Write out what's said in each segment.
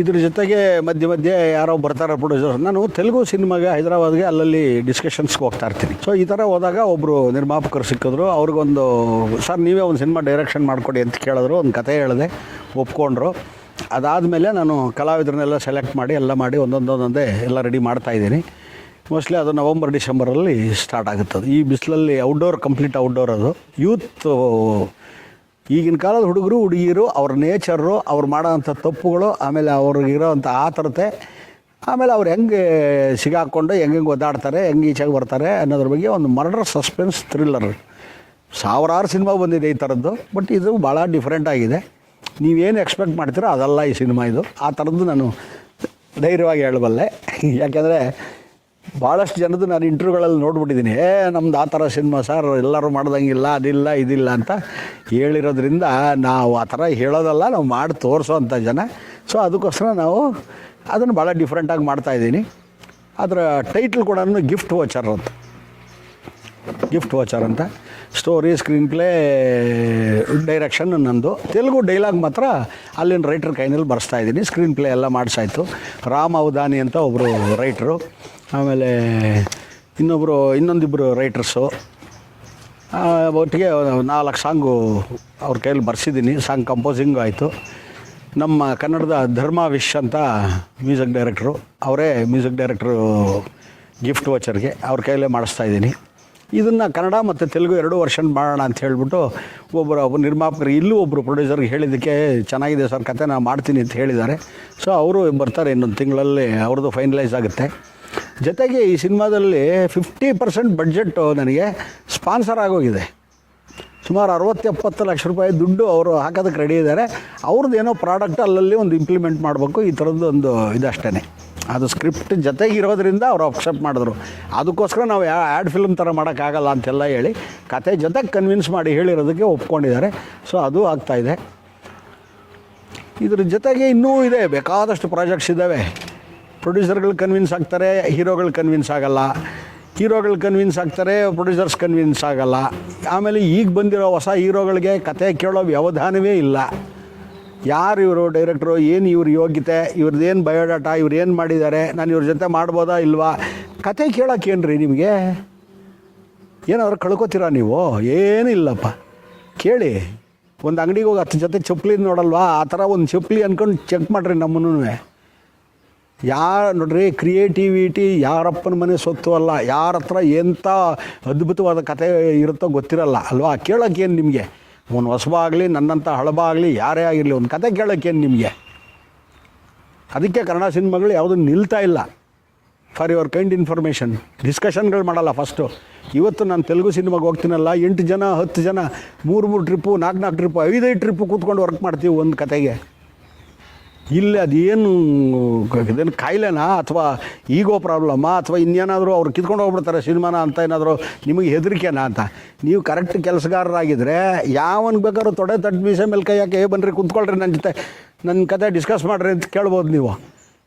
ಇದ್ರ ಜೊತೆಗೆ ಮಧ್ಯೆ ಮಧ್ಯೆ ಯಾರೋ ಬರ್ತಾರೆ ಪ್ರೊಡ್ಯೂಸರ್ ನಾನು ತೆಲುಗು ಸಿನಿಮಾಗೆ ಹೈದರಾಬಾದ್ಗೆ ಅಲ್ಲಲ್ಲಿ ಡಿಸ್ಕಷನ್ಸ್ಗೆ ಹೋಗ್ತಾ ಇರ್ತೀನಿ. ಸೊ ಈ ಥರ ಹೋದಾಗ ಒಬ್ಬರು ನಿರ್ಮಾಪಕರು ಸಿಕ್ಕಿದ್ರು. ಅವ್ರಿಗೊಂದು, ಸರ್, ನೀವೇ ಒಂದು ಸಿನಿಮಾ ಡೈರೆಕ್ಷನ್ ಮಾಡಿಕೊಡಿ ಅಂತ ಕೇಳಿದ್ರು. ಒಂದು ಕತೆ ಹೇಳಿದೆ, ಒಪ್ಕೊಂಡ್ರು. ಅದಾದಮೇಲೆ ನಾನು ಕಲಾವಿದರನ್ನೆಲ್ಲ ಸೆಲೆಕ್ಟ್ ಮಾಡಿ, ಎಲ್ಲ ಮಾಡಿ ಒಂದೊಂದೊಂದೊಂದೇ ಎಲ್ಲ ರೆಡಿ ಮಾಡ್ತಾ ಇದ್ದೀನಿ. ಮೋಸ್ಟ್ಲಿ ಅದು ನವಂಬರ್, ಡಿಸೆಂಬರಲ್ಲಿ ಸ್ಟಾರ್ಟ್ ಆಗುತ್ತದೆ. ಈ ಬಿಸಿಲಲ್ಲಿ ಔಟ್ಡೋರ್ ಕಂಪ್ಲೀಟ್ ಔಟ್ಡೋರ್ ಅದು. ಯೂತ್ ಈಗಿನ ಕಾಲದ ಹುಡುಗರು, ಹುಡುಗಿಯರು, ಅವ್ರ ನೇಚರು ಅವ್ರು ಮಾಡೋವಂಥ ತಪ್ಪುಗಳು, ಆಮೇಲೆ ಅವ್ರಿಗಿರೋವಂಥ ಆತರತೆ, ಆಮೇಲೆ ಅವ್ರು ಹೆಂಗೆ ಸಿಗಾಕ್ಕೊಂಡು ಹೆಂಗೆ ಒದ್ದಾಡ್ತಾರೆ, ಹೆಂಗೆ ಈಚೆಗೆ ಬರ್ತಾರೆ ಅನ್ನೋದ್ರ ಬಗ್ಗೆ ಒಂದು ಮರ್ಡರ್ ಸಸ್ಪೆನ್ಸ್ ಥ್ರಿಲ್ಲರ್ ಸಾವಿರಾರು ಸಿನಿಮಾ ಬಂದಿದೆ ಈ ಥರದ್ದು ಬಟ್ ಇದು ಭಾಳ ಡಿಫ್ರೆಂಟ್ ಆಗಿದೆ. ನೀವೇನು ಎಕ್ಸ್ಪೆಕ್ಟ್ ಮಾಡ್ತೀರೋ ಅದಲ್ಲ ಈ ಸಿನಿಮಾ ಇದು. ಆ ಥರದ್ದು ನಾನು ಧೈರ್ಯವಾಗಿ ಹೇಳಬಲ್ಲೆ. ಯಾಕೆಂದರೆ ಭಾಳಷ್ಟು ಜನದ್ದು ನಾನು ಇಂಟರ್ವ್ಯೂಗಳಲ್ಲಿ ನೋಡ್ಬಿಟ್ಟಿದ್ದೀನಿ, ಏ, ನಮ್ದು ಆ ಥರ ಸಿನಿಮಾ ಸರ್, ಎಲ್ಲರೂ ಮಾಡ್ದಂಗಿಲ್ಲ, ಅದಿಲ್ಲ, ಇದಿಲ್ಲ ಅಂತ ಹೇಳಿರೋದ್ರಿಂದ ನಾವು ಆ ಥರ ಹೇಳೋದಲ್ಲ, ನಾವು ಮಾಡಿ ತೋರಿಸೋ ಅಂಥ ಜನ. ಸೊ ಅದಕ್ಕೋಸ್ಕರ ನಾವು ಅದನ್ನು ಭಾಳ ಡಿಫ್ರೆಂಟಾಗಿ ಮಾಡ್ತಾಯಿದ್ದೀನಿ ಅದರ ಟೈಟ್ಲ್ ಕೂಡ ಗಿಫ್ಟ್ ವಾಚರ್ ಅಂತ. ಗಿಫ್ಟ್ ವಾಚರ್ ಅಂತ. ಸ್ಟೋರಿ, ಸ್ಕ್ರೀನ್ ಪ್ಲೇ, ಡೈರೆಕ್ಷನ್ ನಂದು. ತೆಲುಗು ಡೈಲಾಗ್ ಮಾತ್ರ ಅಲ್ಲಿನ ರೈಟ್ರ್ ಕೈನಲ್ಲಿ ಬರ್ಸ್ತಾ ಇದ್ದೀನಿ. ಸ್ಕ್ರೀನ್ ಪ್ಲೇ ಎಲ್ಲ ಮಾಡಿಸಾಯಿತು. ರಾಮ್ ಅವಧಾನಿ ಅಂತ ಒಬ್ಬರು ರೈಟ್ರು. ಆಮೇಲೆ ಇನ್ನೊಬ್ಬರು ಇನ್ನೊಂದಿಬ್ಬರು ರೈಟರ್ಸು ಒಟ್ಟಿಗೆ ನಾಲ್ಕು ಸಾಂಗು ಅವ್ರ ಕೈಯಲ್ಲಿ ಬರ್ಸಿದ್ದೀನಿ. ಸಾಂಗ್ ಕಂಪೋಸಿಂಗು ಆಯಿತು. ನಮ್ಮ ಕನ್ನಡದ ಧರ್ಮ ವಿಶ್ ಅಂತ ಮ್ಯೂಸಿಕ್ ಡೈರೆಕ್ಟ್ರು. ಅವರೇ ಮ್ಯೂಸಿಕ್ ಡೈರೆಕ್ಟ್ರು ಗಿಫ್ಟ್ ವಾಚರ್ಗೆ ಅವ್ರ ಕೈಯಲ್ಲೇ ಮಾಡಿಸ್ತಾ ಇದ್ದೀನಿ. ಇದನ್ನು ಕನ್ನಡ ಮತ್ತು ತೆಲುಗು ಎರಡು ವರ್ಷನ್ ಮಾಡೋಣ ಅಂತ ಹೇಳಿಬಿಟ್ಟು ಒಬ್ಬರು ಒಬ್ಬ ನಿರ್ಮಾಪಕರು, ಇಲ್ಲೂ ಒಬ್ಬರು ಪ್ರೊಡ್ಯೂಸರ್ಗೆ ಹೇಳಿದ್ದಕ್ಕೆ ಚೆನ್ನಾಗಿದೆ ಸರ್, ಕತೆ ನಾನು ಮಾಡ್ತೀನಿ ಅಂತ ಹೇಳಿದ್ದಾರೆ. ಸೊ ಅವರು ಬರ್ತಾರೆ ಇನ್ನೊಂದು ತಿಂಗಳಲ್ಲಿ, ಅವ್ರದ್ದು ಫೈನಲೈಸ್ ಆಗುತ್ತೆ. ಜೊತೆಗೆ ಈ ಸಿನಿಮಾದಲ್ಲಿ ಫಿಫ್ಟಿ ಪರ್ಸೆಂಟ್ ಬಡ್ಜೆಟ್ಟು ನನಗೆ ಸ್ಪಾನ್ಸರ್ ಆಗೋಗಿದೆ. ಸುಮಾರು ಅರವತ್ತು ಎಪ್ಪತ್ತು ಲಕ್ಷ ರೂಪಾಯಿ ದುಡ್ಡು ಅವರು ಹಾಕೋದಕ್ಕೆ ರೆಡಿ ಇದ್ದಾರೆ. ಅವ್ರದ್ದು ಏನೋ ಪ್ರಾಡಕ್ಟ್ ಅಲ್ಲಲ್ಲಿ ಒಂದು ಇಂಪ್ಲಿಮೆಂಟ್ ಮಾಡಬೇಕು, ಈ ಥರದ್ದು ಒಂದು ಇದಷ್ಟೇ ಅದು ಸ್ಕ್ರಿಪ್ಟ್ ಜೊತೆಗೆ ಇರೋದ್ರಿಂದ ಅವ್ರು ಅಕ್ಸೆಪ್ಟ್ ಮಾಡಿದ್ರು. ಅದಕ್ಕೋಸ್ಕರ ನಾವು ಯಾ ಆ್ಯಡ್ ಫಿಲ್ಮ್ ಥರ ಮಾಡೋಕ್ಕಾಗಲ್ಲ ಅಂತೆಲ್ಲ ಹೇಳಿ ಕತೆ ಜೊತೆಗೆ ಕನ್ವಿನ್ಸ್ ಮಾಡಿ ಹೇಳಿರೋದಕ್ಕೆ ಒಪ್ಕೊಂಡಿದ್ದಾರೆ. ಸೊ ಅದು ಆಗ್ತಾಯಿದೆ ಇದ್ರ ಜೊತೆಗೆ ಇನ್ನೂ ಇದೆ, ಬೇಕಾದಷ್ಟು ಪ್ರಾಜೆಕ್ಟ್ಸ್ ಇದ್ದಾವೆ ಪ್ರೊಡ್ಯೂಸರ್ಗಳು ಕನ್ವಿನ್ಸ್ ಆಗ್ತಾರೆ ಹೀರೋಗಳು ಕನ್ವಿನ್ಸ್ ಆಗಲ್ಲ. ಹೀರೋಗಳು ಕನ್ವಿನ್ಸ್ ಆಗ್ತಾರೆ ಪ್ರೊಡ್ಯೂಸರ್ಸ್ ಕನ್ವಿನ್ಸ್ ಆಗಲ್ಲ. ಆಮೇಲೆ ಈಗ ಬಂದಿರೋ ಹೊಸ ಹೀರೋಗಳಿಗೆ ಕತೆ ಕೇಳೋ ವ್ಯವಧಾನವೇ ಇಲ್ಲ. ಯಾರು ಇವರು ಡೈರೆಕ್ಟ್ರು ಏನು ಇವ್ರ ಯೋಗ್ಯತೆ ಇವ್ರದ್ದು ಏನು ಬಯೋಡಾಟಾ ಇವ್ರು ಏನು ಮಾಡಿದ್ದಾರೆ ನಾನು ಇವ್ರ ಜೊತೆ ಮಾಡ್ಬೋದಾ ಇಲ್ವಾ? ಕತೆ ಕೇಳೋಕ್ಕೇನ್ರಿ ನಿಮಗೆ? ಏನಾದ್ರು ಕಳ್ಕೊತೀರಾ ನೀವು? ಏನೂ ಇಲ್ಲಪ್ಪ ಕೇಳಿ. ಒಂದು ಅಂಗಡಿಗೆ ಹೋಗಿ ಹತ್ತು ಜೊತೆ ಚಪ್ಪಲಿ ನೋಡಲ್ವಾ? ಆ ಥರ ಒಂದು ಚಪ್ಪಲಿ ಅಂದ್ಕೊಂಡು ಚೆಕ್ ಮಾಡಿರಿ ನಮ್ಮನ್ನು ಯಾರು ನೋಡ್ರಿ ಕ್ರಿಯೇಟಿವಿಟಿ ಯಾರಪ್ಪನ ಮನೆ ಸೊತ್ತು ಅಲ್ಲ. ಯಾರ ಹತ್ರ ಎಂಥ ಅದ್ಭುತವಾದ ಕತೆ ಇರುತ್ತೋ ಗೊತ್ತಿರಲ್ಲ. ಅಲ್ವಾ? ಕೇಳೋಕ್ಕೇನು ನಿಮಗೆ? ಒಂದು ಹೊಸಬ ಆಗಲಿ ನನ್ನಂಥ ಹಳಬ ಆಗಲಿ ಯಾರೇ ಆಗಿರಲಿ, ಒಂದು ಕತೆ ಕೇಳೋಕ್ಕೇನು ನಿಮಗೆ? ಅದಕ್ಕೆ ಕನ್ನಡ ಸಿನಿಮಾಗಳು ಯಾವುದೂ ನಿಲ್ತಾ ಇಲ್ಲ. ಫಾರ್ ಯುವರ್ ಕೈಂಡ್ ಇನ್ಫಾರ್ಮೇಷನ್ ಡಿಸ್ಕಷನ್ಗಳು ಮಾಡಲ್ಲ ಫಸ್ಟು ಇವತ್ತು ನಾನು ತೆಲುಗು ಸಿನಿಮಾಗೆ ಹೋಗ್ತೀನಲ್ಲ, ಎಂಟು ಜನ, ಹತ್ತು ಜನ, ಮೂರು ಮೂರು ಟ್ರಿಪ್ಪು ನಾಲ್ಕು ನಾಲ್ಕು ಟ್ರಿಪ್ಪು ಐದೈದು ಟ್ರಿಪ್ಪು ಕೂತ್ಕೊಂಡು ವರ್ಕ್ ಮಾಡ್ತೀವಿ ಒಂದು ಕತೆಗೆ. ಇಲ್ಲಿ ಅದೇನು ಇದೇನು ಕಾಯಿಲೆನಾ? ಅಥವಾ ಈಗೋ ಪ್ರಾಬ್ಲಮ್ಮಾ ಅಥವಾ ಇನ್ನೇನಾದರೂ ಅವ್ರು ಕಿತ್ಕೊಂಡು ಹೋಗ್ಬಿಡ್ತಾರೆ ಸಿನಿಮಾನ ಅಂತ ಏನಾದರೂ ನಿಮಗೆ ಹೆದರಿಕೆನಾ ಅಂತ? ನೀವು ಕರೆಕ್ಟ್ ಕೆಲಸಗಾರರಾಗಿದ್ದರೆ ಯಾವನಿಗೆ ಬೇಕಾದ್ರೂ ತೊಡೆ ತಟ್ಟು ಮೀಸೆ ಮೇಲೆ ಕೈ ಹಾಕಿ "ಏ, ಬನ್ನಿರಿ ಕುಂತ್ಕೊಳ್ರಿ ನನ್ನ ಜೊತೆ. ನನ್ನ ಕತೆ ಡಿಸ್ಕಸ್ ಮಾಡಿರಿ ಅಂತ ಕೇಳ್ಬೋದು ನೀವು.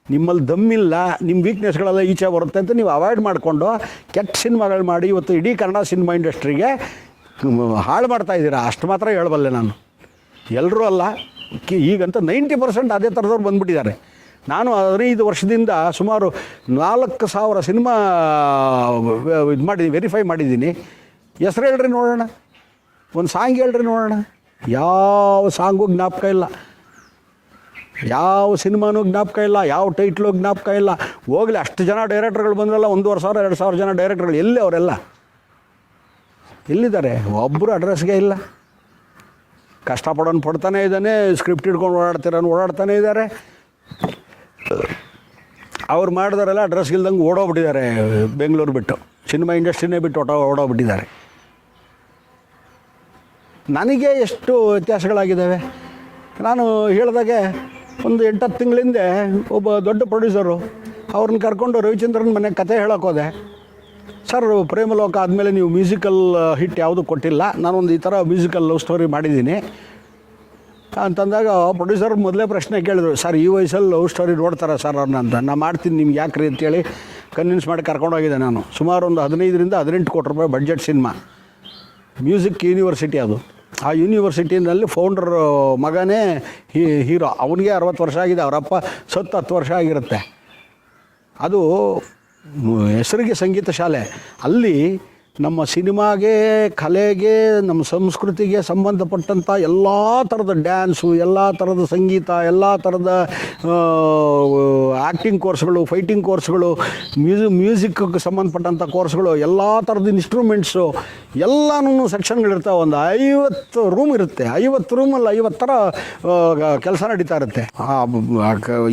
ನಿಮ್ಮಲ್ಲಿ ದಮ್ಮಿಲ್ಲ ನಿಮ್ಮ ವೀಕ್ನೆಸ್ಗಳೆಲ್ಲ ಈಚೆ ಬರುತ್ತೆ ಅಂತ ನೀವು ಅವಾಯ್ಡ್ ಮಾಡಿಕೊಂಡು ಕೆಟ್ಟ ಸಿನಿಮಾಗಳು ಮಾಡಿ ಇವತ್ತು ಇಡೀ ಕನ್ನಡ ಸಿನಿಮಾ ಇಂಡಸ್ಟ್ರಿಗೆ ಹಾಳು ಮಾಡ್ತಾ ಇದ್ದೀರಾ? ಅಷ್ಟು ಮಾತ್ರ ಹೇಳಬಲ್ಲೆ ನಾನು. ಎಲ್ಲರೂ ಅಲ್ಲ. ಈಗಂತ ನೈಂಟಿ ಪರ್ಸೆಂಟ್ ಅದೇ ಥರದವ್ರು ಬಂದುಬಿಟ್ಟಿದ್ದಾರೆ. ನಾನು ಹದಿನೈದು ವರ್ಷದಿಂದ ಸುಮಾರು ನಾಲ್ಕು ಸಾವಿರ ಸಿನಿಮಾ ಇದು ಮಾಡಿ ವೆರಿಫೈ ಮಾಡಿದ್ದೀನಿ ಹೆಸ್ರು ಹೇಳ್ರಿ ನೋಡೋಣ. ಒಂದು ಸಾಂಗ್ ಹೇಳ್ರಿ ನೋಡೋಣ. ಯಾವ ಸಾಂಗು ಜ್ಞಾಪಕ ಇಲ್ಲ. ಯಾವ ಸಿನಿಮಾನೂ ಜ್ಞಾಪಕ ಇಲ್ಲ, ಯಾವ ಟೈಟ್ಲು ಜ್ಞಾಪಕ ಇಲ್ಲ. ಹೋಗಲಿ, ಅಷ್ಟು ಜನ ಡೈರೆಕ್ಟರ್ಗಳು ಬಂದ್ರಲ್ಲ, ಒಂದೂವರೆ ಸಾವಿರ, ಎರಡು ಸಾವಿರ ಜನ ಡೈರೆಕ್ಟರ್ಗಳು ಎಲ್ಲಿ ಅವರೆಲ್ಲ? ಎಲ್ಲಿದ್ದಾರೆ? ಒಬ್ಬರು ಅಡ್ರೆಸ್ಗೆ ಇಲ್ಲ. ಕಷ್ಟಪಡೋನು ಪಡ್ತಾನೆ ಇದ್ದಾನೆ ಸ್ಕ್ರಿಪ್ಟ್ ಹಿಡ್ಕೊಂಡು ಓಡಾಡ್ತಿರೋನು ಓಡಾಡ್ತಾನೆ ಇದ್ದಾರೆ. ಅವ್ರು ಮಾಡಿದಾರೆಲ್ಲ ಅಡ್ರೆಸ್ ಇಲ್ದಂಗೆ ಓಡೋಗ್ಬಿಟ್ಟಿದ್ದಾರೆ, ಬೆಂಗಳೂರು ಬಿಟ್ಟು. ಸಿನಿಮಾ ಇಂಡಸ್ಟ್ರಿನೇ ಬಿಟ್ಟು ಓಟ ಓಡೋಗ್ಬಿಟ್ಟಿದ್ದಾರೆ. ನನಗೆ ಎಷ್ಟು ವ್ಯತ್ಯಾಸಗಳಾಗಿದ್ದಾವೆ? ನಾನು ಹೇಳಿದಾಗೆ ಒಂದು ಎಂಟತ್ತು ತಿಂಗಳಿಂದೆ ಒಬ್ಬ ದೊಡ್ಡ ಪ್ರೊಡ್ಯೂಸರು ಅವ್ರನ್ನ ಕರ್ಕೊಂಡು ರವಿಚಂದ್ರನ್ ಮನೆಗೆ ಕತೆ ಹೇಳೋಕೆ ಹೋದೆ. ಸರ್ ಪ್ರೇಮಲೋಕ ಆದಮೇಲೆ ನೀವು ಮ್ಯೂಸಿಕಲ್ ಹಿಟ್ ಯಾವುದು ಕೊಟ್ಟಿಲ್ಲ. ನಾನೊಂದು ಈ ಥರ ಮ್ಯೂಸಿಕಲ್ ಲವ್ ಸ್ಟೋರಿ ಮಾಡಿದ್ದೀನಿ. ಅಂತಂದಾಗ ಪ್ರೊಡ್ಯೂಸರ್ ಮೊದಲೇ ಪ್ರಶ್ನೆ ಕೇಳಿದ್ರು, ಸರ್, ಈ ವಯಸ್ಸಲ್ಲಿ ಲವ್ ಸ್ಟೋರಿ ನೋಡ್ತಾರೆ ಸರ್ ಅವ್ರನ್ನ ಅಂತ? ನಾನು ಮಾಡ್ತೀನಿ, ನಿಮ್ಗೆ ಯಾಕ್ರಿ? ಅಂತೇಳಿ ಕನ್ವಿನ್ಸ್ ಮಾಡಿ ಕರ್ಕೊಂಡೋಗಿದ್ದೆ ನಾನು. ಸುಮಾರು ಒಂದು ಹದಿನೈದರಿಂದ ಹದಿನೆಂಟು ಕೋಟಿ ರೂಪಾಯಿ ಬಡ್ಜೆಟ್ ಸಿನಿಮಾ. ಮ್ಯೂಸಿಕ್ ಯೂನಿವರ್ಸಿಟಿ ಅದು. ಆ ಯೂನಿವರ್ಸಿಟಿನಲ್ಲಿ ಫೌಂಡರ್ ಮಗನೇ ಹೀ, ಹೀರೋ. ಅವನಿಗೆ ಅರವತ್ತು ವರ್ಷ ಆಗಿದೆ, ಅವರಪ್ಪ ಸತ್ತು ಹತ್ತು ವರ್ಷ ಆಗಿರುತ್ತೆ. ಅದು ಹೆಸರಿಗೆ ಸಂಗೀತ ಶಾಲೆ. ಅಲ್ಲಿ ನಮ್ಮ ಸಿನಿಮಾಗೆ, ಕಲೆಗೆ, ನಮ್ಮ ಸಂಸ್ಕೃತಿಗೆ ಸಂಬಂಧಪಟ್ಟಂಥ ಎಲ್ಲ ಥರದ ಡ್ಯಾನ್ಸು, ಎಲ್ಲ ಥರದ ಸಂಗೀತ, ಎಲ್ಲ ಥರದ ಆ್ಯಕ್ಟಿಂಗ್ ಕೋರ್ಸ್ಗಳು, ಫೈಟಿಂಗ್ ಕೋರ್ಸ್ಗಳು, ಮ್ಯೂಸಿ, ಮ್ಯೂಸಿಕ್ಗೆ ಸಂಬಂಧಪಟ್ಟಂಥ ಕೋರ್ಸ್ಗಳು, ಎಲ್ಲ ಥರದ ಇನ್ಸ್ಟ್ರೂಮೆಂಟ್ಸು ಎಲ್ಲನೂ ಸೆಕ್ಷನ್ಗಳಿರ್ತಾವೆ. ಒಂದು ಐವತ್ತು ರೂಮ್ ಇರುತ್ತೆ. ಐವತ್ತು ರೂಮಲ್ಲಿ ಐವತ್ತು ಥರ ಕೆಲಸ ನಡೀತಾ ಇರುತ್ತೆ.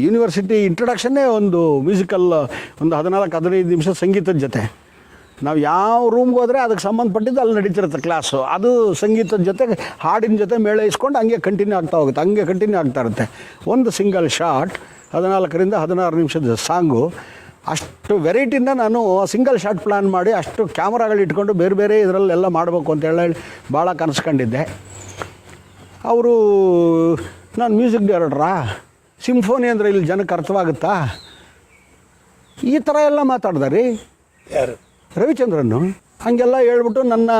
ಯೂನಿವರ್ಸಿಟಿ ಇಂಟ್ರಡಕ್ಷನ್ನೇ ಒಂದು ಮ್ಯೂಸಿಕಲ್, ಒಂದು ಹದಿನಾಲ್ಕು, ಹದಿನೈದು ನಿಮಿಷ ಸಂಗೀತದ ಜೊತೆ. ನಾವು ಯಾವ ರೂಮ್ಗೆ ಹೋದರೆ ಅದಕ್ಕೆ ಸಂಬಂಧಪಟ್ಟಿದ್ದು ಅಲ್ಲಿ ನಡೀತಿರುತ್ತೆ ಕ್ಲಾಸು ಅದು ಸಂಗೀತದ ಜೊತೆ, ಹಾಡಿನ ಜೊತೆ ಮೇಳೈಸ್ಕೊಂಡು ಹಂಗೆ ಕಂಟಿನ್ಯೂ ಆಗ್ತಾ ಹೋಗುತ್ತೆ, ಹಂಗೆ ಕಂಟಿನ್ಯೂ ಆಗ್ತಾ ಇರುತ್ತೆ. ಒಂದು ಸಿಂಗಲ್ ಶಾಟ್ ಹದಿನಾಲ್ಕರಿಂದ ಹದಿನಾರು ನಿಮಿಷದ ಸಾಂಗು. ಅಷ್ಟು ವೆರೈಟಿಯಿಂದ ನಾನು ಸಿಂಗಲ್ ಶಾಟ್ ಪ್ಲ್ಯಾನ್ ಮಾಡಿ ಅಷ್ಟು ಕ್ಯಾಮ್ರಾಗಳು ಇಟ್ಕೊಂಡು ಬೇರೆ ಬೇರೆ ಇದರಲ್ಲೆಲ್ಲ ಮಾಡಬೇಕು ಅಂತ ಹೇಳಿ ಭಾಳ ಕನಸ್ಕೊಂಡಿದ್ದೆ. ಅವರು, ನಾನು ಮ್ಯೂಸಿಕ್ ಡೈರೆಕ್ಟ್ರಾ ಸಿಂಫೋನಿ ಅಂದರೆ ಇಲ್ಲಿ ಜನಕ್ಕೆ ಅರ್ಥವಾಗುತ್ತಾ? ಈ ಥರ ಎಲ್ಲ ಮಾತಾಡ್ದ ರೀ ಯಾರು? ರವಿಚಂದ್ರನ್ನು ಹಾಗೆಲ್ಲ ಹೇಳ್ಬಿಟ್ಟು ನನ್ನ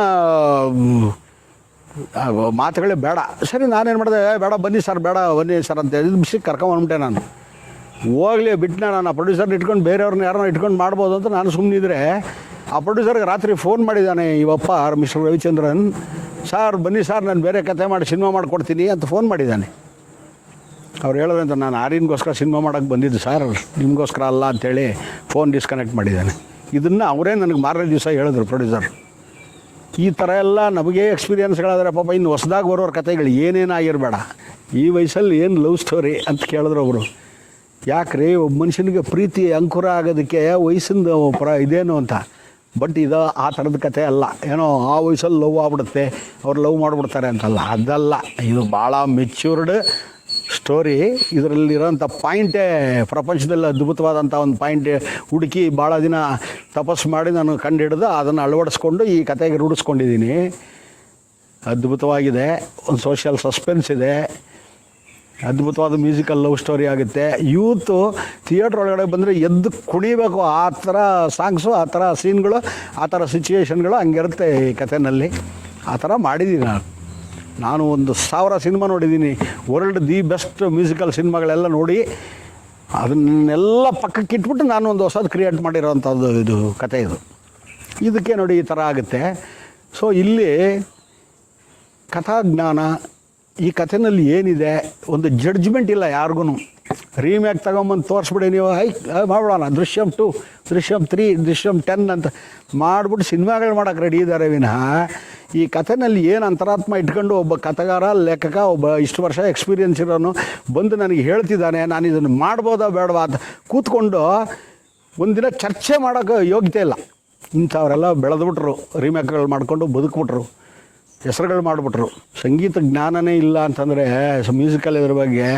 ಮಾತುಗಳೇ ಬೇಡ. ಸರಿ ನಾನೇನು ಮಾಡಿದೆ? "ಏ, ಬೇಡ ಬನ್ನಿ ಸರ್ ಬೇಡ ಬನ್ನಿ ಸರ್ ಅಂತ ಹೇಳಿದ್ದು ಬಿಸಿ ಕರ್ಕೊಂಬಂದ್ಬಿಟ್ಟೆ ನಾನು. ಹೋಗ್ಲಿ ಬಿಟ್ಟನ ನಾನು ಆ ಪ್ರೊಡ್ಯೂಸರ್ನ ಇಟ್ಕೊಂಡು ಬೇರೆಯವ್ರನ್ನ ಯಾರನ್ನ ಇಟ್ಕೊಂಡು ಮಾಡ್ಬೋದು ಅಂತ ನಾನು ಸುಮ್ಮನಿದ್ರೆ ಆ ಪ್ರೊಡ್ಯೂಸರ್ಗೆ ರಾತ್ರಿ ಫೋನ್ ಮಾಡಿದ್ದಾನೆ ಇವಪ್ಪ ಮಿಸ್ಟರ್ ರವಿಚಂದ್ರನ್. ಸರ್ ಬನ್ನಿ ಸರ್ ನಾನು ಬೇರೆ ಕತೆ ಮಾಡಿ ಸಿನಿಮಾ ಮಾಡಿಕೊಡ್ತೀನಿ ಅಂತ ಫೋನ್ ಮಾಡಿದ್ದಾನೆ ಅವ್ರು ಹೇಳಿದ್ರಂತ ನಾನು ಆರಿನ್ಗೋಸ್ಕರ ಸಿನಿಮಾ ಮಾಡೋಕ್ಕೆ ಬಂದಿದ್ದು ಸರ್ ನಿಮಗೋಸ್ಕರ ಅಲ್ಲ ಅಂತೇಳಿ ಫೋನ್ ಡಿಸ್ಕನೆಕ್ಟ್ ಮಾಡಿದ್ದಾನೆ ಇದನ್ನು ಅವರೇ ನನಗೆ ಮಾರನೇ ದಿವಸ ಹೇಳಿದ್ರು ಪ್ರೊಡ್ಯೂಸರ್ ಈ ಥರ ಎಲ್ಲ ನಮಗೆ ಎಕ್ಸ್ಪೀರಿಯನ್ಸ್ಗಳಾದರೆ ಪಾಪ ಇನ್ನು ಹೊಸದಾಗಿ ಬರೋರ ಏನೇನು ಏನೇನಾಗಿರಬೇಡ. ಈ ವಯಸ್ಸಲ್ಲಿ ಏನು ಲವ್ ಸ್ಟೋರಿ ಅಂತ ಕೇಳಿದ್ರು ಅವರು. ಯಾಕ್ರಿ ಒಬ್ಬ ಮನುಷ್ಯನಿಗೆ ಪ್ರೀತಿ ಅಂಕುರ ಆಗೋದಕ್ಕೆ ವಯಸ್ಸಿಂದ ಪ್ರ ಇದೇನು ಅಂತ. ಬಟ್ ಇದು ಆ ಥರದ ಕತೆ ಅಲ್ಲ. ಏನೋ ಆ ವಯಸ್ಸಲ್ಲಿ ಲವ್ ಆಗ್ಬಿಡುತ್ತೆ, ಅವ್ರು ಲವ್ ಮಾಡಿಬಿಡ್ತಾರೆ ಅಂತಲ್ಲ. ಅದಲ್ಲ. ಇದು ಭಾಳ ಮೆಚ್ಯೂರ್ಡ್ ಸ್ಟೋರಿ ಇದರಲ್ಲಿರೋಂಥ ಪಾಯಿಂಟೇ ಪ್ರಪಂಚದಲ್ಲಿ ಅದ್ಭುತವಾದಂಥ ಒಂದು ಪಾಯಿಂಟ್ ಹುಡುಕಿ ಭಾಳ ದಿನ ತಪಸ್ಸು ಮಾಡಿ ನಾನು ಕಂಡುಹಿಡಿದು ಅದನ್ನು ಅಳವಡಿಸ್ಕೊಂಡು ಈ ಕತೆಗೆ ರೂಢಿಸ್ಕೊಂಡಿದ್ದೀನಿ. ಅದ್ಭುತವಾಗಿದೆ, ಒಂದು ಸೋಷಿಯಲ್ ಸಸ್ಪೆನ್ಸ್ ಇದೆ, ಅದ್ಭುತವಾದ ಮ್ಯೂಸಿಕಲ್ ಲವ್ ಸ್ಟೋರಿ ಆಗುತ್ತೆ. ಯೂತು ಥಿಯೇಟ್ರ್ ಒಳಗಡೆ ಬಂದರೆ ಎದ್ದು ಕುಣಿಬೇಕು, ಆ ಥರ ಸಾಂಗ್ಸು ಆ ಥರ ಸೀನ್ಗಳು ಆ ಥರ ಸಿಚುವೇಶನ್ಗಳು ಹಂಗಿರುತ್ತೆ ಈ ಕಥೆನಲ್ಲಿ. ಆ ಥರ ಮಾಡಿದ್ದೀನಿ ನಾನು. ನಾನು ಒಂದು ಸಾವಿರ ಸಿನಿಮಾ ನೋಡಿದ್ದೀನಿ. ವರ್ಲ್ಡ್ ದಿ ಬೆಸ್ಟ್ ಮ್ಯೂಸಿಕಲ್ ಸಿನಿಮಾಗಳೆಲ್ಲ ನೋಡಿ, ಅದನ್ನೆಲ್ಲ ಪಕ್ಕಕ್ಕೆ ಇಟ್ಬಿಟ್ಟು ನಾನು ಒಂದು ಹೊಸದು ಕ್ರಿಯೇಟ್ ಮಾಡಿರೋವಂಥದ್ದು ಇದು ಕತೆ ಇದು. ಇದಕ್ಕೆ ನೋಡಿ ಈ ಥರ ಆಗುತ್ತೆ. ಸೊ ಇಲ್ಲಿ ಕಥಾಜ್ಞಾನ ಈ ಕಥೆನಲ್ಲಿ ಏನಿದೆ, ಒಂದು ಜಡ್ಜ್ಮೆಂಟ್ ಇಲ್ಲ ಯಾರಿಗೂ ರೀಮ್ಯಾಕ್ ತಗೊಂಬಂದು ತೋರಿಸ್ಬಿಡಿ ನೀವು. ಐ ಮಾಡ್ಬಿಡೋಣ Drishyam two Drishyam three Drishyam ten ಅಂತ ಮಾಡಿಬಿಟ್ಟು ಸಿನಿಮಾಗಳು ಮಾಡೋಕೆ ರೆಡಿ ಇದ್ದಾರೆ ವಿನಃ. ಈ ಕಥೆನಲ್ಲಿ ಏನು ಅಂತರಾತ್ಮ ಇಟ್ಕೊಂಡು ಒಬ್ಬ ಕಥೆಗಾರ, ಲೇಖಕ, ಒಬ್ಬ ಇಷ್ಟು ವರ್ಷ ಎಕ್ಸ್ಪೀರಿಯನ್ಸ್ ಇರೋನು ಬಂದು ನನಗೆ ಹೇಳ್ತಿದ್ದಾನೆ, ನಾನು ಇದನ್ನು ಮಾಡ್ಬೋದಾ ಬೇಡವಾ ಅಂತ ಕೂತ್ಕೊಂಡು ಒಂದಿನ ಚರ್ಚೆ ಮಾಡೋಕ್ಕೆ ಯೋಗ್ಯತೆ ಇಲ್ಲ. ಇಂಥವರೆಲ್ಲ ಬೆಳೆದ್ಬಿಟ್ರು ರೀಮೇಕ್ಗಳು ಮಾಡಿಕೊಂಡು ಬದುಕ್ಬಿಟ್ರು, ಹೆಸರುಗಳು ಮಾಡಿಬಿಟ್ರು. ಸಂಗೀತ ಜ್ಞಾನನೇ ಇಲ್ಲ ಅಂತಂದರೆ ಮ್ಯೂಸಿಕಲ್ ಇದ್ರ ಬಗ್ಗೆ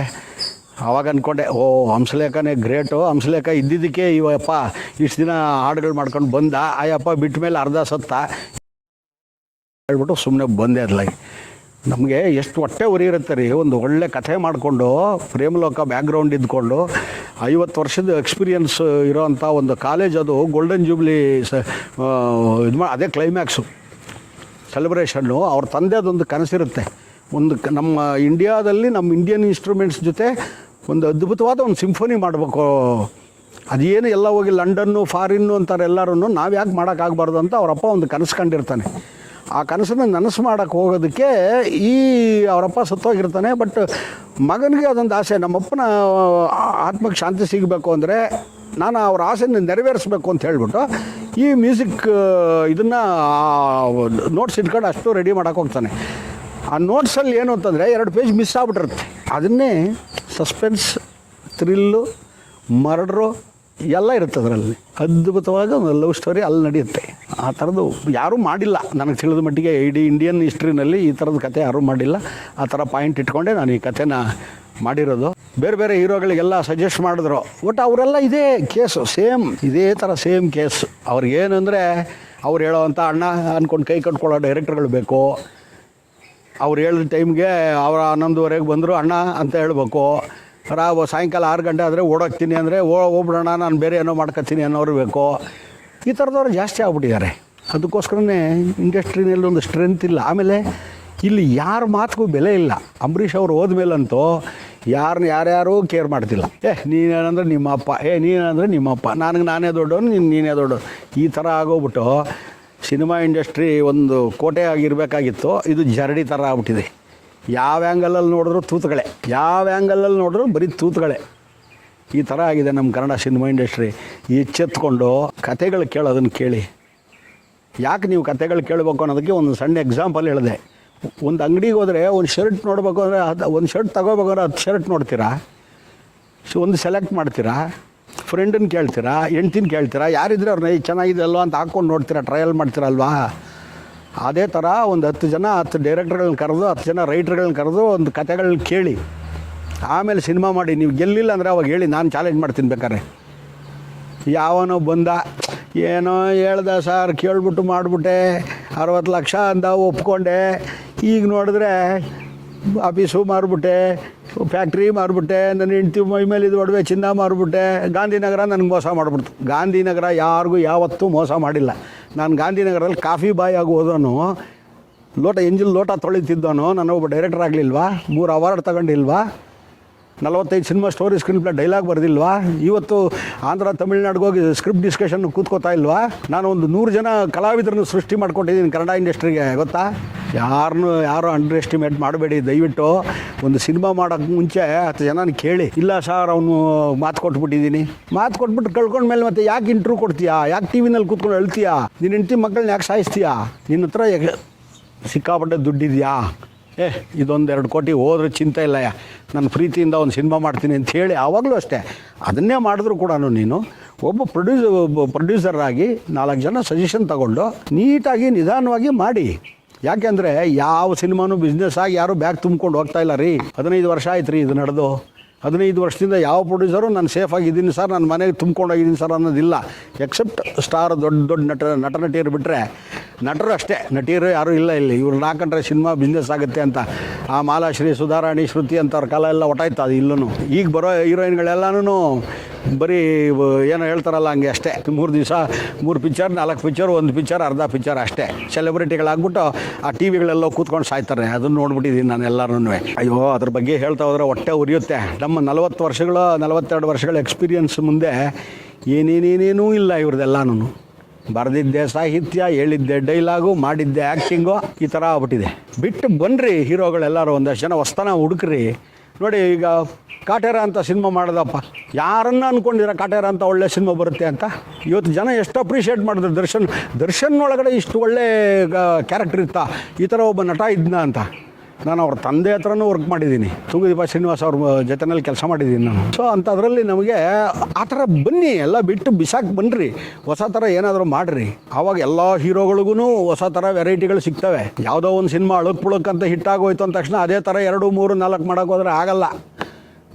ಆವಾಗ ಅಂದ್ಕೊಂಡೆ ಓ, ಹಂಸಲೇಖನೇ ಗ್ರೇಟು ಹಂಸಲೇಖ ಇದ್ದಿದ್ದಕ್ಕೆ ಇವಪ್ಪ ಇಷ್ಟು ದಿನ ಹಾಡುಗಳು ಮಾಡ್ಕೊಂಡು ಬಂದ, ಆಯಪ್ಪ ಬಿಟ್ಟ ಮೇಲೆ ಅರ್ಧ ಸತ್ತ. ಹೇಳ್ಬಿಟ್ಟು ಸುಮ್ಮನೆ ಬಂದೆ ಅದ್ಲಾಗಿ ನಮಗೆ ಎಷ್ಟು ಹೊಟ್ಟೆ ಉರಿ ಇರುತ್ತೆ ರೀ, ಒಂದು ಒಳ್ಳೆ ಕಥೆ ಮಾಡಿಕೊಂಡು, ಪ್ರೇಮಲೋಕ ಬ್ಯಾಕ್ಗ್ರೌಂಡ್ ಇದ್ಕೊಂಡು, ಐವತ್ತು ವರ್ಷದ ಎಕ್ಸ್ಪೀರಿಯನ್ಸ್ ಇರೋವಂಥ ಒಂದು ಕಾಲೇಜ್ ಅದು ಗೋಲ್ಡನ್ ಜೂಬ್ಲಿ ಸ ಇದು ಮಾಡಿ ಅದೇ ಕ್ಲೈಮ್ಯಾಕ್ಸು ಸೆಲೆಬ್ರೇಷನ್ನು ಅವ್ರ ತಂದೆದೊಂದು ಕನಸಿರುತ್ತೆ. ಒಂದು ನಮ್ಮ ಇಂಡಿಯಾದಲ್ಲಿ ನಮ್ಮ ಇಂಡಿಯನ್ ಇನ್ಸ್ಟ್ರೂಮೆಂಟ್ಸ್ ಜೊತೆ ಒಂದು ಅದ್ಭುತವಾದ ಒಂದು ಸಿಂಫೋನಿ ಮಾಡಬೇಕು. ಅದೇನು ಎಲ್ಲ ಹೋಗಿ ಲಂಡನ್ನು ಫಾರಿನ್ನು ಅಂತಾರೆ ಎಲ್ಲರೂ ನಾವು ಯಾಕೆ ಮಾಡೋಕ್ಕಾಗಬಾರ್ದು ಅಂತ ಅವರಪ್ಪ ಒಂದು ಕನಸು ಕಂಡಿರ್ತಾನೆ. ಆ ಕನಸನ್ನು ನನಸು ಮಾಡೋಕ್ಕೆ ಹೋಗೋದಕ್ಕೆ ಈ ಅವರಪ್ಪ ಸತ್ತೋಗಿರ್ತಾನೆ ಬಟ್ ಮಗನಿಗೆ ಅದೊಂದು ಆಸೆ. ನಮ್ಮಪ್ಪನ ಆತ್ಮಕ್ಕೆ ಶಾಂತಿ ಸಿಗಬೇಕು ಅಂದರೆ ನಾನು ಅವ್ರ ಆಸೆಯನ್ನು ನೆರವೇರಿಸ್ಬೇಕು ಅಂತ ಹೇಳ್ಬಿಟ್ಟು ಈ ಮ್ಯೂಸಿಕ್ ಇದನ್ನು ನೋಟ್ಸ್ ಇಟ್ಕೊಂಡು ಅಷ್ಟು ರೆಡಿ ಮಾಡೋಕ್ಕೆ ಹೋಗ್ತಾನೆ. ಆ ನೋಟ್ಸಲ್ಲಿ ಏನು ಅಂತಂದರೆ ಎರಡು ಪೇಜ್ ಮಿಸ್ ಆಗ್ಬಿಟ್ಟಿರುತ್ತೆ. ಅದನ್ನೇ ಸಸ್ಪೆನ್ಸ್ ಥ್ರಿಲ್ಲು ಮರ್ಡ್ರು ಎಲ್ಲ ಇರುತ್ತೆ ಅದರಲ್ಲಿ. ಅದ್ಭುತವಾದ ಒಂದು ಲವ್ ಸ್ಟೋರಿ ಅಲ್ಲಿ ನಡೆಯುತ್ತೆ. ಆ ಥರದ್ದು ಯಾರೂ ಮಾಡಿಲ್ಲ. ನನಗೆ ತಿಳಿದ ಮಟ್ಟಿಗೆ ಇಡೀ ಇಂಡಿಯನ್ ಹಿಸ್ಟ್ರಿನಲ್ಲಿ ಈ ಥರದ ಕತೆ ಯಾರೂ ಮಾಡಿಲ್ಲ. ಆ ಥರ ಪಾಯಿಂಟ್ ಇಟ್ಕೊಂಡೆ ನಾನು ಈ ಕಥೆನ ಮಾಡಿರೋದು. ಬೇರೆ ಬೇರೆ ಹೀರೋಗಳಿಗೆಲ್ಲ ಸಜೆಸ್ಟ್ ಮಾಡಿದ್ರು. ಒಟ್ಟು ಅವರೆಲ್ಲ ಇದೇ ಕೇಸು ಸೇಮ್ ಇದೇ ಥರ ಸೇಮ್ ಕೇಸ್ ಅವ್ರಿಗೇನು ಅಂದರೆ ಅವ್ರು ಹೇಳೋವಂಥ ಅಣ್ಣ ಅಂದ್ಕೊಂಡು ಕೈ ಕಟ್ಕೊಳ್ಳೋ ಡೈರೆಕ್ಟರ್ಗಳು ಬೇಕು ಅವ್ರು ಹೇಳಿದ ಟೈಮ್ಗೆ ಅವರ ಹನ್ನೊಂದುವರೆಗೆ ಬಂದರು, ಅಣ್ಣ ಅಂತ ಹೇಳಬೇಕು. ರಾ ಸಾಯಂಕಾಲ ಆರು ಗಂಟೆ ಆದರೆ ಓಡೋಗ್ತೀನಿ ಅಂದರೆ, ಓ ಹೋಗ್ಬಿಡೋಣ ನಾನು ಬೇರೆ ಏನೋ ಮಾಡ್ಕೊತೀನಿ ಅನ್ನೋರು ಬೇಕು. ಈ ಥರದವ್ರು ಜಾಸ್ತಿ ಆಗ್ಬಿಟ್ಟಿದ್ದಾರೆ. ಅದಕ್ಕೋಸ್ಕರನೇ ಇಂಡಸ್ಟ್ರಿನಲ್ಲಿ ಒಂದು ಸ್ಟ್ರೆಂತ್ ಇಲ್ಲ. ಆಮೇಲೆ ಇಲ್ಲಿ ಯಾರ ಮಾತಿಗೂ ಬೆಲೆ ಇಲ್ಲ. ಅಂಬರೀಷ್ ಅವ್ರು ಹೋದ್ಮೇಲಂತೂ ಯಾರನ್ನ ಯಾರ್ಯಾರೂ ಕೇರ್ ಮಾಡ್ತಿಲ್ಲ. ಏ ನೀನೇನಂದ್ರೆ ನಿಮ್ಮಪ್ಪ. ಏ ನೀನೇನಂದ್ರೆ ನಿಮ್ಮಪ್ಪ. ನನಗೆ ನಾನೇ ದೊಡ್ಡವನು, ನೀನು ನೀನೇ ದೊಡ್ಡವನು. ಈ ಥರ ಆಗೋಗ್ಬಿಟ್ಟು ಸಿನಿಮಾ ಇಂಡಸ್ಟ್ರಿ ಒಂದು ಕೋಟೆ ಆಗಿರಬೇಕಾಗಿತ್ತು, ಇದು ಜರಡಿ ಥರ ಆಗ್ಬಿಟ್ಟಿದೆ. ಯಾವ ಆ್ಯಂಗಲಲ್ಲಿ ನೋಡಿದ್ರು ತೂತುಗಳೇ, ಯಾವ ಆ್ಯಂಗಲಲ್ಲಿ ನೋಡಿದ್ರು ಬರೀ ತೂತುಗಳೇ. ಈ ಥರ ಆಗಿದೆ ನಮ್ಮ ಕನ್ನಡ ಸಿನಿಮಾ ಇಂಡಸ್ಟ್ರಿ. ಎಚ್ಚೆತ್ಕೊಂಡು ಕತೆಗಳು ಕೇಳೋದನ್ನು ಕೇಳಿ. ಯಾಕೆ ನೀವು ಕತೆಗಳು ಕೇಳಬೇಕು ಅನ್ನೋದಕ್ಕೆ ಒಂದು ಸಣ್ಣ ಎಕ್ಸಾಂಪಲ್ ಹೇಳಿದೆ. ಒಂದು ಅಂಗಡಿಗೆ ಹೋದರೆ ಒಂದು ಶರ್ಟ್ ನೋಡಬೇಕು ಅಂದರೆ ಅದು, ಒಂದು ಶರ್ಟ್ ತಗೋಬೇಕಂದ್ರೆ ಅದು ಶರ್ಟ್ ನೋಡ್ತೀರಾ? ಸೊ, ಒಂದು ಸೆಲೆಕ್ಟ್ ಮಾಡ್ತೀರಾ? ಫ್ರೆಂಡನ್ನ ಕೇಳ್ತೀರಾ, ಹೆಂಡ್ತಿನ ಕೇಳ್ತೀರಾ, ಯಾರಿದ್ರೆ ಅವ್ರನ್ನ ಈ ಚೆನ್ನಾಗಿದೆ ಅಲ್ವಾ ಅಂತ ಹಾಕ್ಕೊಂಡು ನೋಡ್ತೀರಾ ಟ್ರಯಲ್ ಮಾಡ್ತೀರಲ್ವಾ? ಅದೇ ಥರ ಒಂದು ಹತ್ತು ಜನ, ಹತ್ತು ಡೈರೆಕ್ಟರ್ಗಳನ್ನ ಕರೆದು, ಹತ್ತು ಜನ ರೈಟ್ರ್ಗಳನ್ನ ಕರೆದು ಒಂದು ಕತೆಗಳನ್ನ ಕೇಳಿ, ಆಮೇಲೆ ಸಿನಿಮಾ ಮಾಡಿ, ನೀವು ಗೆಲ್ಲಿಲ್ಲ ಅಂದರೆ ಅವಾಗ ಹೇಳಿ, ನಾನು ಚಾಲೆಂಜ್ ಮಾಡ್ತೀನಿ ಬೇಕಾದ್ರೆ. ಯಾವನೋ ಬಂದ, ಏನೋ ಹೇಳ್ದ ಸರ್, ಕೇಳ್ಬಿಟ್ಟು ಮಾಡಿಬಿಟ್ಟೆ, ಅರವತ್ತು ಲಕ್ಷ ಅಂದ ಒಪ್ಕೊಂಡೆ, ಈಗ ನೋಡಿದ್ರೆ ಆಫೀಸು ಮಾರ್ಬಿಟ್ಟೆ ಫ್ಯಾಕ್ಟ್ರಿ ಮಾರ್ಬಿಟ್ಟೆ, ನನ್ನ ಹೆಂಡ್ತಿ ಮೈ ಮೇಲೆ ಇದು ಒಡವೆ ಚಿನ್ನ ಮಾರ್ಬಿಟ್ಟೆ, ಗಾಂಧಿನಗರ ನನಗೆ ಮೋಸ ಮಾಡಿಬಿಡ್ತು. ಗಾಂಧಿನಗರ ಯಾರಿಗೂ ಯಾವತ್ತೂ ಮೋಸ ಮಾಡಿಲ್ಲ. ನಾನು ಗಾಂಧಿನಗರದಲ್ಲಿ ಕಾಫಿ ಬಾಯ್ ಆಗಿ ಲೋಟ ಎಂಜಿಲ್ ಲೋಟ ತೊಳಿತಿದ್ದೋನು ನಾನು ಒಬ್ಬ ಡೈರೆಕ್ಟರ್ ಆಗಲಿಲ್ವಾ? ಮೂರು ಅವಾರ್ಡ್ ತಗೊಂಡಿಲ್ವಾ? ನಲವತ್ತೈದು cinema story screen play dialogue ಬರೆದಿಲ್ವಾ? ಇವತ್ತು ಆಂಧ್ರ ತಮಿಳ್ನಾಡಿಗೆ ಹೋಗಿ ಸ್ಕ್ರಿಪ್ಟ್ ಡಿಸ್ಕಷನ್ ಕೂತ್ಕೋತಾ ಇಲ್ವಾ? ನಾನು ಒಂದು ನೂರು ಜನ ಕಲಾವಿದರನ್ನು ಸೃಷ್ಟಿ ಮಾಡ್ಕೊಂಡಿದ್ದೀನಿ ಕನ್ನಡ ಇಂಡಸ್ಟ್ರಿಗೆ ಗೊತ್ತಾ? ಯಾರನ್ನು ಯಾರು ಅಂಡರ್ ಎಸ್ಟಿಮೇಟ್ ಮಾಡಬೇಡಿ. ದಯವಿಟ್ಟು ಒಂದು ಸಿನಿಮಾ ಮಾಡೋಕ್ಕೆ ಮುಂಚೆ ಹತ್ತು ಜನನ ಕೇಳಿ. ಇಲ್ಲ ಸರ್, ಅವನು ಮಾತು ಕೊಟ್ಬಿಟ್ಟಿದ್ದೀನಿ. ಮಾತು ಕೊಟ್ಬಿಟ್ಟು ಕಳ್ಕೊಂಡ್ಮೇಲೆ ಮತ್ತೆ ಯಾಕೆ ಇಂಟ್ರ್ಯೂ ಕೊಡ್ತೀಯಾ? ಯಾಕೆ ಟಿ ವಿನಲ್ಲಿ ಕೂತ್ಕೊಂಡು ಅಳ್ತೀಯಾ ನಿನ್ನ ಹೆಂಡತಿ ಮಕ್ಕಳನ್ನ ಯಾಕೆ ಸಾಯಿಸ್ತೀಯಾ? ನಿನ್ನ ಹತ್ರ ಸಿಕ್ಕಾಪಟ್ಟೆ ದುಡ್ಡಿದೆಯಾ? ಏ, ಇದೊಂದು ಎರಡು ಕೋಟಿ ಹೋದ್ರೆ ಚಿಂತೆ ಇಲ್ಲ ನಾನು ಪ್ರೀತಿಯಿಂದ ಒಂದು ಸಿನಿಮಾ ಮಾಡ್ತೀನಿ ಅಂತ ಹೇಳಿ ಆವಾಗಲೂ ಅಷ್ಟೇ. ಅದನ್ನೇ ಮಾಡಿದ್ರು ಕೂಡ ನೀನು. ಒಬ್ಬ ಪ್ರೊಡ್ಯೂಸರ್ ಪ್ರೊಡ್ಯೂಸರ್ ಆಗಿ ನಾಲ್ಕು ಜನ ಸಜೆಷನ್ ತಗೊಂಡು ನೀಟಾಗಿ ನಿಧಾನವಾಗಿ ಮಾಡಿ. ಯಾಕೆಂದರೆ ಯಾವ ಸಿನಿಮಾನು ಬಿಸ್ನೆಸ್ ಆಗಿ ಯಾರು ಬ್ಯಾಗ್ ತುಂಬ್ಕೊಂಡು ಹೋಗ್ತಾ ಇಲ್ಲ ರೀ. ಹದಿನೈದು ವರ್ಷ ಆಯ್ತು ರೀ ಇದು ನಡೆದು. ಹದಿನೈದು ವರ್ಷದಿಂದ ಯಾವ ಪ್ರೊಡ್ಯೂಸರು ನಾನು ಸೇಫ್ ಆಗಿದ್ದೀನಿ ಸರ್ ನನ್ನ ಮನೆಗೆ ತುಂಬ್ಕೊಂಡೋಗಿದ್ದೀನಿ ಸರ್ ಅನ್ನೋದಿಲ್ಲ. ಎಕ್ಸೆಪ್ಟ್ ಸ್ಟಾರ್ ದೊಡ್ಡ ದೊಡ್ಡ ನಟ ನಟ ನಟಿಯರು ಬಿಟ್ಟರೆ ನಟರು ಅಷ್ಟೇ. ನಟಿಯರು ಯಾರೂ ಇಲ್ಲ ಇಲ್ಲಿ. ಇವ್ರು ನಾಲ್ಕಂಡ್ರೆ ಸಿನಿಮಾ ಬಿಸ್ನೆಸ್ ಆಗುತ್ತೆ ಅಂತ. ಆ ಮಾಲಾಶ್ರೀ, ಸುಧಾರಾಣಿ, ಶ್ರುತಿ ಅಂತವ್ರ ಕಾಲ ಎಲ್ಲ ಒಟ್ಟಾಯ್ತು ಅದು ಇಲ್ಲೂ ಈಗ ಬರೋ ಹೀರೋಯಿನ್ಗಳೆಲ್ಲನೂ ಬರೀ ಏನೋ ಹೇಳ್ತಾರಲ್ಲ ಹಂಗೆ ಅಷ್ಟೇ. ಮೂರು ದಿವಸ, ಮೂರು ಪಿಕ್ಚರ್, ನಾಲ್ಕು ಪಿಕ್ಚರ್, ಒಂದು ಪಿಕ್ಚರ್, ಅರ್ಧ ಪಿಕ್ಚರ್ ಅಷ್ಟೇ. ಸೆಲೆಬ್ರಿಟಿಗಳಾಗ್ಬಿಟ್ಟು ಆ ಟಿ ವಿಗಳೆಲ್ಲ ಕೂತ್ಕೊಂಡು ಸಾಯ್ತಾರೆ. ಅದನ್ನು ನೋಡ್ಬಿಟ್ಟಿದ್ದೀನಿ ನಾನು ಎಲ್ಲರೂ ಅಯ್ಯೋ, ಅದ್ರ ಬಗ್ಗೆ ಹೇಳ್ತಾ ಹೋದ್ರೆ ಹೊಟ್ಟೆ ಉರಿಯುತ್ತೆ. ನಮ್ಮ ನಲವತ್ತು ವರ್ಷಗಳ, ನಲವತ್ತೆರಡು ವರ್ಷಗಳ ಎಕ್ಸ್ಪೀರಿಯನ್ಸ್ ಮುಂದೆ ಏನೇನೇನೇನೂ ಇಲ್ಲ ಇವ್ರದ್ದೆಲ್ಲನೂ ಬರೆದಿದ್ದೆ ಸಾಹಿತ್ಯ, ಹೇಳಿದ್ದೆ ಡೈಲಾಗು ಮಾಡಿದ್ದೆ ಆ್ಯಕ್ಟಿಂಗು ಈ ಥರ ಆಗ್ಬಿಟ್ಟಿದೆ. ಬಿಟ್ಟು ಬನ್ನಿರಿ ಹೀರೋಗಳೆಲ್ಲರೂ ಒಂದಷ್ಟು ಜನ ಹೊಸ್ತನ ಹುಡುಕ್ರಿ. ನೋಡಿ, ಈಗ ಕಾಟೇರ ಅಂತ ಸಿನಿಮಾ ಮಾಡೋದಪ್ಪ. ಯಾರನ್ನ ಅಂದ್ಕೊಂಡಿರ ಕಾಟೇರ ಅಂತ ಒಳ್ಳೆ ಸಿನಿಮಾ ಬರುತ್ತೆ ಅಂತ? ಇವತ್ತು ಜನ ಎಷ್ಟು ಅಪ್ರಿಷಿಯೇಟ್ ಮಾಡಿದ್ರು ದರ್ಶನ್ ದರ್ಶನ್ ಒಳಗಡೆ ಇಷ್ಟು ಒಳ್ಳೆ ಕ್ಯಾರೆಕ್ಟರ್ ಇತ್ತಾ? ಈ ಥರ ಒಬ್ಬ ನಟ ಇದ್ನ ಅಂತ? ನಾನು ಅವ್ರ ತಂದೆ ಹತ್ರನೂ ವರ್ಕ್ ಮಾಡಿದ್ದೀನಿ. ತುಂಗದೀಪ ಶ್ರೀನಿವಾಸ್ ಅವ್ರ ಜೊತೆನಲ್ಲಿ ಕೆಲಸ ಮಾಡಿದ್ದೀನಿ ನಾನು. ಸೊ ಅಂಥದ್ರಲ್ಲಿ ನಮಗೆ ಆ ಥರ ಬನ್ನಿ, ಎಲ್ಲ ಬಿಟ್ಟು ಬಿಸಾಕಿ ಬನ್ನಿರಿ ಹೊಸ ಥರ ಏನಾದರೂ ಮಾಡಿರಿ. ಆವಾಗ ಎಲ್ಲ ಹೀರೋಗಳಿಗೂ ಹೊಸ ಥರ ವೆರೈಟಿಗಳು ಸಿಗ್ತವೆ. ಯಾವುದೋ ಒಂದು ಸಿನಿಮಾ ಅಳುಕ್ ಪುಳಕ್ ಅಂತ ಹಿಟ್ಟಾಗೋಯ್ತು ಅಂದ ತಕ್ಷಣ ಅದೇ ಥರ ಎರಡು, ಮೂರು, ನಾಲ್ಕು ಮಾಡೋಕೆ ಹೋದರೆ ಆಗಲ್ಲ.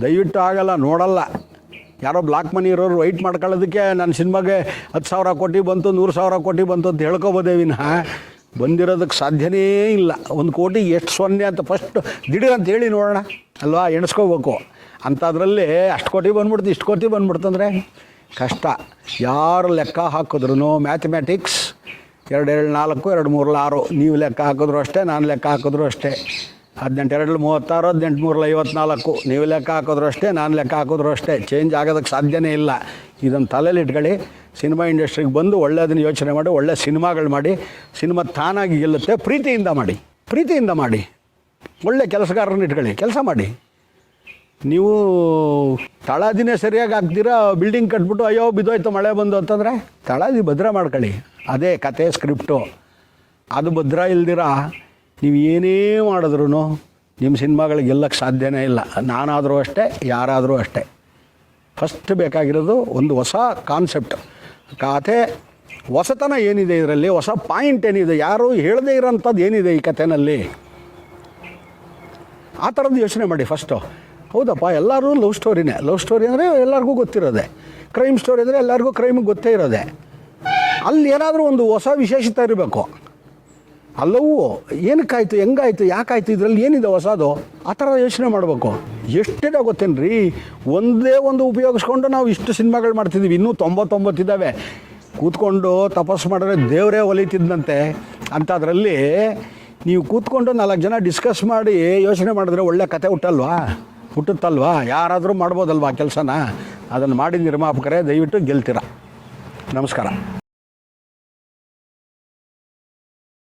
ದಯವಿಟ್ಟು ಆಗಲ್ಲ, ನೋಡಲ್ಲ. ಯಾರೋ ಬ್ಲಾಕ್ ಮನಿ ಇರೋರು ವೈಟ್ ಮಾಡ್ಕೊಳ್ಳೋದಕ್ಕೆ ನನ್ನ ಸಿನಿಮಾಗೆ ಹತ್ತು ಸಾವಿರ ಕೋಟಿ ಬಂತು, ನೂರು ಸಾವಿರ ಕೋಟಿ ಬಂತು ಅಂತ ಹೇಳ್ಕೊಬೋದೇ ವಿನಃ. ಬಂದಿರೋದಕ್ಕೆ ಸಾಧ್ಯನೇ ಇಲ್ಲ. ಒಂದು ಕೋಟಿ ಎಷ್ಟು ಸೊನ್ನೆ ಅಂತ ಫಸ್ಟ್ ದಿಢೀರ್ ಅಂತ ಹೇಳಿ ನೋಡೋಣ. ಅಲ್ವಾ, ಎಣಿಸ್ಕೋಬೇಕು. ಅಂಥದ್ರಲ್ಲಿ ಅಷ್ಟು ಕೋಟಿ ಬಂದ್ಬಿಡ್ತು, ಇಷ್ಟು ಕೋಟಿ ಬಂದ್ಬಿಡ್ತಂದ್ರೆ ಕಷ್ಟ. ಯಾರು ಲೆಕ್ಕ ಹಾಕಿದ್ರು ಮ್ಯಾಥಮೆಟಿಕ್ಸ್ ಎರಡು ಎರಡು ನಾಲ್ಕು ಎರಡು ಮೂರು ಆರು. ನೀವು ಲೆಕ್ಕ ಹಾಕಿದ್ರು ಅಷ್ಟೇ, ನಾನು ಲೆಕ್ಕ ಹಾಕಿದ್ರು ಅಷ್ಟೇ. ಹದಿನೆಂಟು ಎರಡು ಮೂವತ್ತಾರು ಹದಿನೆಂಟು ಮೂರಲ್ಲ ಐವತ್ನಾಲ್ಕು. ನೀವು ಲೆಕ್ಕ ಹಾಕಿದ್ರು ಅಷ್ಟೇ ನಾನು ಲೆಕ್ಕ ಹಾಕಿದ್ರು ಅಷ್ಟೇ ಚೇಂಜ್ ಆಗೋದಕ್ಕೆ ಸಾಧ್ಯನೇ ಇಲ್ಲ. ಇದನ್ನು ತಲೆಯಲ್ಲಿ ಇಟ್ಕೊಳ್ಳಿ. ಸಿನಿಮಾ ಇಂಡಸ್ಟ್ರಿಗೆ ಬಂದು ಒಳ್ಳೆಯದನ್ನು ಯೋಚನೆ ಮಾಡಿ, ಒಳ್ಳೆ ಸಿನಿಮಾಗಳು ಮಾಡಿ, ಸಿನಿಮಾ ತಾನಾಗಿ ಗೆಲ್ಲುತ್ತೆ. ಪ್ರೀತಿಯಿಂದ ಮಾಡಿ ಪ್ರೀತಿಯಿಂದ ಮಾಡಿ. ಒಳ್ಳೆ ಕೆಲಸಗಾರರನ್ನ ಇಟ್ಕೊಳ್ಳಿ, ಕೆಲಸ ಮಾಡಿ. ನೀವು ತಳಾದಿನೇ ಸರಿಯಾಗಿ ಹಾಕ್ತೀರಾ ಬಿಲ್ಡಿಂಗ್ ಕಟ್ಬಿಟ್ಟು, ಅಯ್ಯೋ, ಬಿದ್ದೋಯ್ತು, ಮಳೆ ಬಂದು ಅಂತಂದರೆ? ತಳಾದಿ ಭದ್ರ ಮಾಡ್ಕೊಳ್ಳಿ. ಅದೇ ಕತೆ ಸ್ಕ್ರಿಪ್ಟು ಅದು ಭದ್ರ ಇಲ್ದಿರ? ನೀವು ಏನೇ ಮಾಡಿದ್ರು ನಿಮ್ಮ ಸಿನಿಮಾಗಳಿಗೆ ಗೆಲ್ಲಕ್ಕೆ ಸಾಧ್ಯನೇ ಇಲ್ಲ. ನಾನಾದರೂ ಅಷ್ಟೇ, ಯಾರಾದರೂ ಅಷ್ಟೇ. ಫಸ್ಟ್ ಬೇಕಾಗಿರೋದು ಒಂದು ಹೊಸ ಕಾನ್ಸೆಪ್ಟ್. ಕತೆ ಹೊಸತನ ಏನಿದೆ ಇದರಲ್ಲಿ, ಹೊಸ ಪಾಯಿಂಟ್ ಏನಿದೆ, ಯಾರು ಹೇಳದೇ ಇರೋಂಥದ್ದು ಏನಿದೆ ಈ ಕಥೆನಲ್ಲಿ? ಆ ಥರದ್ದು ಯೋಚನೆ ಮಾಡಿ ಫಸ್ಟು. ಹೌದಪ್ಪ, ಎಲ್ಲರೂ ಲವ್ ಸ್ಟೋರಿನೇ. ಲವ್ ಸ್ಟೋರಿ ಅಂದರೆ ಎಲ್ಲರಿಗೂ ಗೊತ್ತಿರೋದೆ. ಕ್ರೈಮ್ ಸ್ಟೋರಿ ಅಂದರೆ ಎಲ್ಲರಿಗೂ ಕ್ರೈಮಿಗೆ ಗೊತ್ತೇ ಇರೋದೆ. ಅಲ್ಲಿ ಏನಾದರೂ ಒಂದು ಹೊಸ ವಿಶೇಷತೆ ಇರಬೇಕು. ಅಲ್ಲವೂ ಏನಕ್ಕಾಯ್ತು, ಹೆಂಗಾಯ್ತು, ಯಾಕಾಯ್ತು, ಇದರಲ್ಲಿ ಏನಿದೆ ಹೊಸದು, ಆ ಥರ ಯೋಚನೆ ಮಾಡಬೇಕು. ಎಷ್ಟಿದೆ ಗೊತ್ತೇನ್ರಿ? ಒಂದೇ ಒಂದು ಉಪಯೋಗಿಸ್ಕೊಂಡು ನಾವು ಇಷ್ಟು ಸಿನಿಮಾಗಳು ಮಾಡ್ತಿದ್ದೀವಿ. ಇನ್ನೂ ತೊಂಬತ್ತೊಂಬತ್ತಿದ್ದಾವೆ ಕೂತ್ಕೊಂಡು ತಪಸ್ಸು ಮಾಡಿದ್ರೆ ದೇವರೇ ಒಲಿತಿದ್ದಂತೆ. ಅಂಥದ್ರಲ್ಲಿ ನೀವು ಕೂತ್ಕೊಂಡು ನಾಲ್ಕು ಜನ ಡಿಸ್ಕಸ್ ಮಾಡಿ ಯೋಚನೆ ಮಾಡಿದ್ರೆ ಒಳ್ಳೆ ಕತೆ ಹುಟ್ಟಲ್ವಾ? ಹುಟ್ಟುತ್ತಲ್ವಾ? ಯಾರಾದರೂ ಮಾಡ್ಬೋದಲ್ವಾ ಕೆಲಸನ? ಅದನ್ನು ಮಾಡಿ ನಿರ್ಮಾಪಕರೇ ದಯವಿಟ್ಟು ಗೆಲ್ತೀರ. ನಮಸ್ಕಾರ.